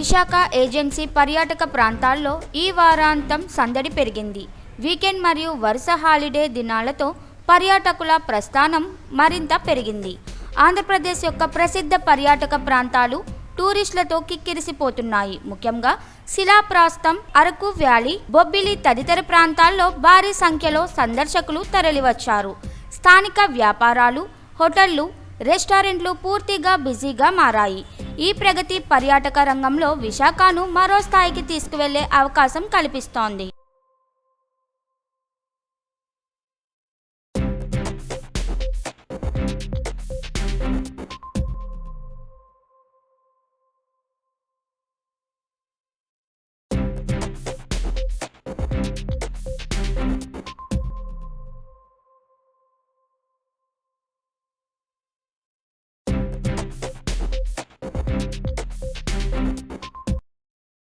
Visakha agency పర్యాటక ప్రాంతాల్లో ఈ వారాంతం సందడి పెరిగింది. వీకెండ్ మరియు వరుస హాలిడే దినాలతో పర్యాటకుల ప్రస్థానం మరింత పెరిగింది. ఆంధ్రప్రదేశ్ యొక్క ప్రసిద్ధ పర్యాటక ప్రాంతాలు టూరిస్టులతో కిక్కిరిసిపోతున్నాయి. ముఖ్యంగా శిలాప్రాస్తం అరకు వ్యాలీ బొబ్బిలి తదితర ప్రాంతాల్లో భారీ సంఖ్యలో సందర్శకులు తరలివచ్చారు. స్థానిక వ్యాపారాలు హోటళ్ళు రెస్టారెంట్లు పూర్తిగా బిజీగా మారాయి. ఈ ప్రగతి పర్యాటక రంగంలో విశాఖను మరో స్థాయికి తీసుకువెళ్ళే అవకాశం కల్పిస్తోంది.